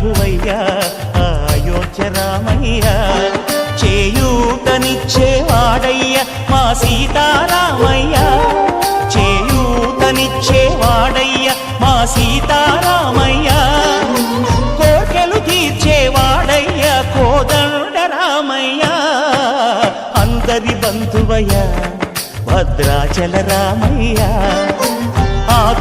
ప్రభువయ్యా అయోధ్య రామయ్యా. చేయూతనిచ్చేవాడయ్య మా సీతారామయ్య. చేయూతనిచ్చేవాడయ్య మా సీతారామయ్య. కోర్కెలు తీర్చేవాడయ్య కోదండ రామయ్య. అందరి బంధువయ్య భద్రాచల రామయ్య.